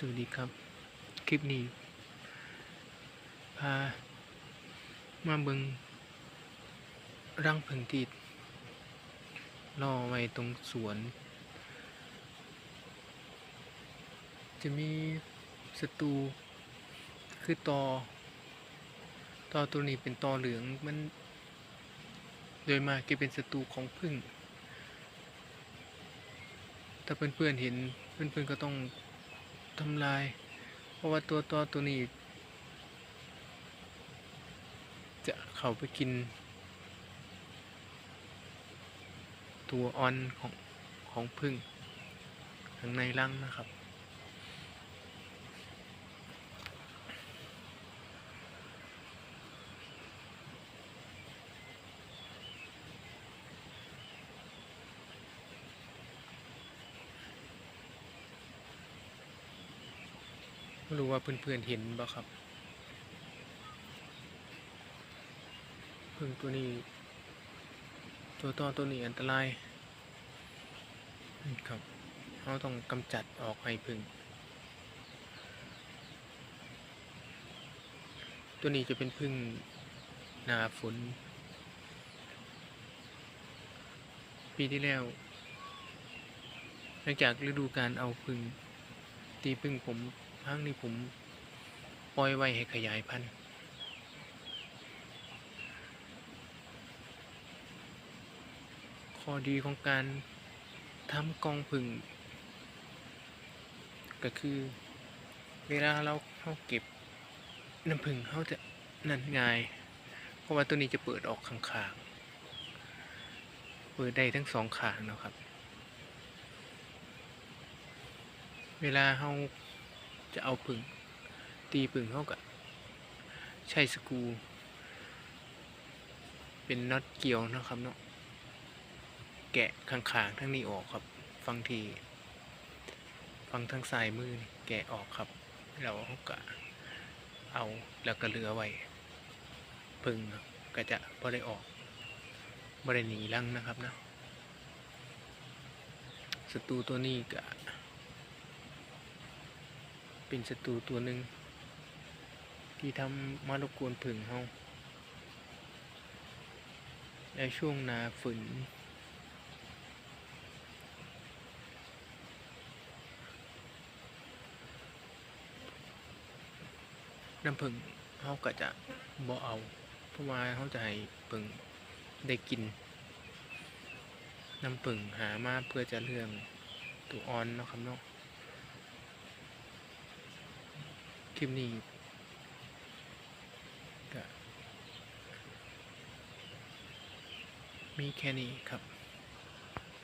สวัสดีครับ คลิปนี้ พา มาเบิงรังผึ่งที่ล่อไว้ตรงสวน จะมีศัตรูคือตอตอตัวนี้เป็นตอเหลืองมัน โดยมากจะเป็นศัตรูของผึ้งถ้าเพื่อนๆเห็นเพื่อนๆก็ต้อง ทำลาย เพราะว่าตัวตอตัวนี้ จะเข้าไปกิน ตัวออนของของผึ่งข้างในรังนะครับ ไม่รู้ว่าเพื่อนๆเห็นบ่ครับพึ่งตัวนี้ ตัวตอตัวนี้อันตรายครับเราต้องกำจัดออกให้พึ่ง ตัวนี้จะเป็นพึ่งหนาฝน ปีที่แล้ว หลังจากฤดูการเอาพึ่ง ตีพึ่งผม ครั้งนี้ผมปล่อยไว้ให้ขยายพันธุ์ข้อดีของการทำกองผึ่งก็คือ เวลาเราเข้าเก็บน้ำผึ่งเขาจะนั่นง่าย เพราะว่าตัวนี้จะเปิดออกข้างๆ เปิดได้ทั้งสองข้างนะครับ เวลาเขา จะเอาผึ่งตีผึ่งเขาก็ใช้สกรูเป็นน็อตเกี่ยวนะครับเนาะแกะข้างๆทั้งนี้ออกครับ ฟังทีฟังทางซ้ายมือแกะออกครับเราก็เอาแล้วก็เหลือไว้พึ่งก็จะบ่ได้ออกบ่ได้หนีรังนะครับนะศัตรูตัวนี้ก็ เป็นศัตรูตัวหนึ่งที่ทำมารบกวนผึ่งเฮาในช่วงนาฝนน้ำผึ้งเขาก็จะบ่เอา เพราะว่าเขาจะให้ผึ้งได้กิน น้ำผึ้งหามาเพื่อจะเรื่องตัวอ่อนเนาะครับเนาะ คลิปนี้ก็มีแค่นี้ครับ